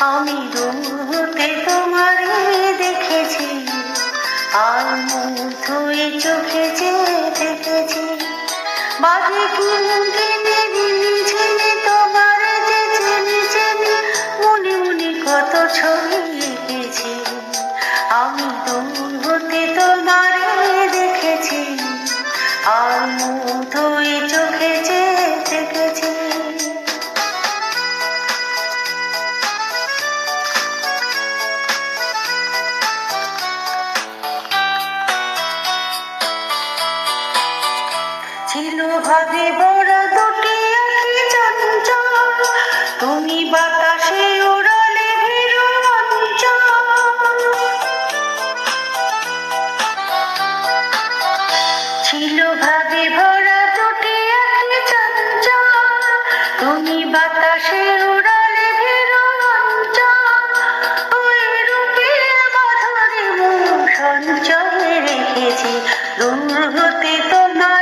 আমি দূরতে তোমারে দেখেছি। আর মুঠোয় চোখে যে দেখেছি। বাজে কিনে ঝিনে তোমারে যে চেনে চেনে কত ছবি এঁকেছি। তোমারে দেখেছি। আর মুঠোয় চোখে যে দেখেছি। ছিল ভাবে বড় দুটি আঁখি চঞ্চল। তুমি বাতাসে ওড়ালে ভীরু অঞ্চল। ছিল ভাবে ভরা দুটি আঁখি চঞ্চল। তুমি বাতাসে উড়ালে ভীরু অঞ্চল। ওই রূপে মাধুরী মুখ সঞ্চয়ে রেখেছি। দূর হতে তোমারে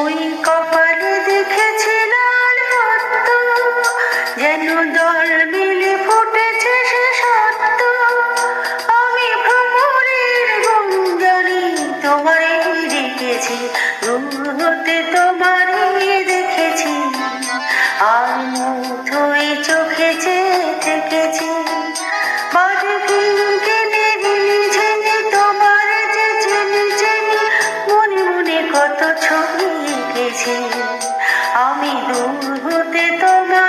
ওই কপালে দেখেছি লাল পদ্ম যেন দল মিলে ফুটেছে সে সত্য। আমি ভ্রমণের গুঞ্জনে তোমারে রেখেছি দূরতে তোমারে দেখেছি। আর দূর হতে তোমার